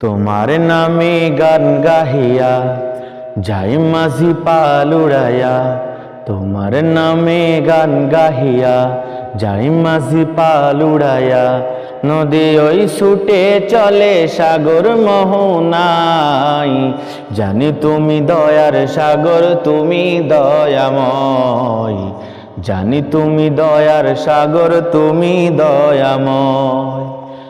তোমার নামে গান গাহিয়া, যাই মাঝি পাল উড়াইয়া, তোমার নামে গান গাহিয়া, যাই মাঝি পাল উড়াইয়া, নদী ওই ছুটে চলে সাগর মোহনাই জানি তুমি দয়ার সাগর, তুমি দয়াময়। জানি তুমি দয়ার সাগর, তুমি দয়াময়।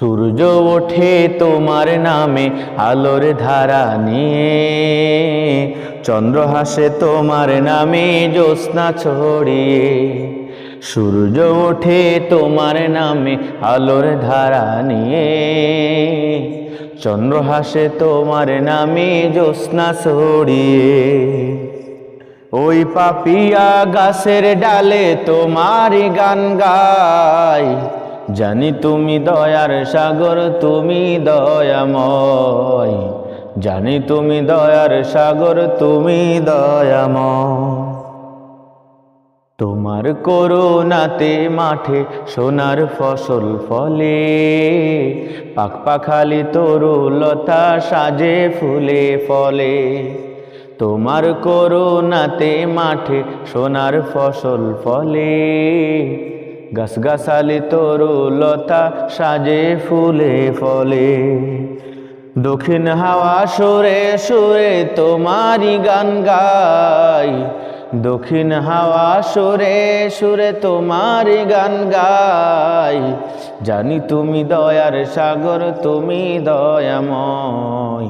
সূর্য ওঠে তোমার নামে, আলোর ধারা নিয়ে। চন্দ্র হাসে তোমার নামে, জ্যোৎস্না ছড়িয়ে। সূর্য ওঠে তোমার নামে, আলোর ধারা নিয়ে। চন্দ্র হাসে তোমার নামে, জ্যোৎস্না ছড়িয়ে। ওই পাপিয়া গাছের ডালে তোমারই গান গায় জানি তুমি দয়ার সাগর, তুমি দয়াময়। জানি তুমি দয়ার সাগর, তুমি দয়াময়। তোমার করুণাতে মাঠে সোনার ফসল ফলে, পাক পাখালি তরুলতা সাজে ফুলে ফলে। তোমার করুণাতে মাঠে সোনার ফসল ফলে গাছগাছালি তরুলতা সাজে ফুলে ফলে। দক্ষিণ হাওয়া সুরে সুরে তোমারই গান গাই। দক্ষিণ হাওয়া সুরে সুরে তোমারই গান গাই। জানি তুমি দয়ার সাগর, তুমি দয়াময়।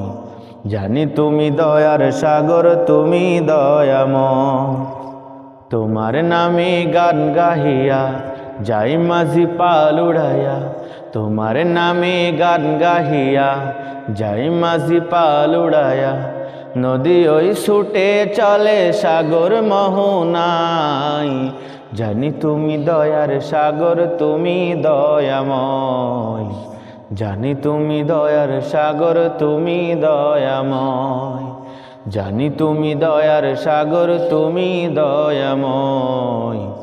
জানি তুমি দয়ার সাগর, তুমি দয়াময়। তোমার নামে গান গাহিয়া যাই মাঝি পাল উড়াইয়া, তোমার নামে গান গাহিয়া, যাই মাঝি পাল উড়াইয়া, নদী ওই ছুটে চলে সাগর মোহনাই জানি তুমি দয়ার সাগর, তুমি দয়াময়। জানি তুমি দয়ার সাগর, তুমি দয়াময়। জানি তুমি দয়ার সাগর, তুমি দয়াময়।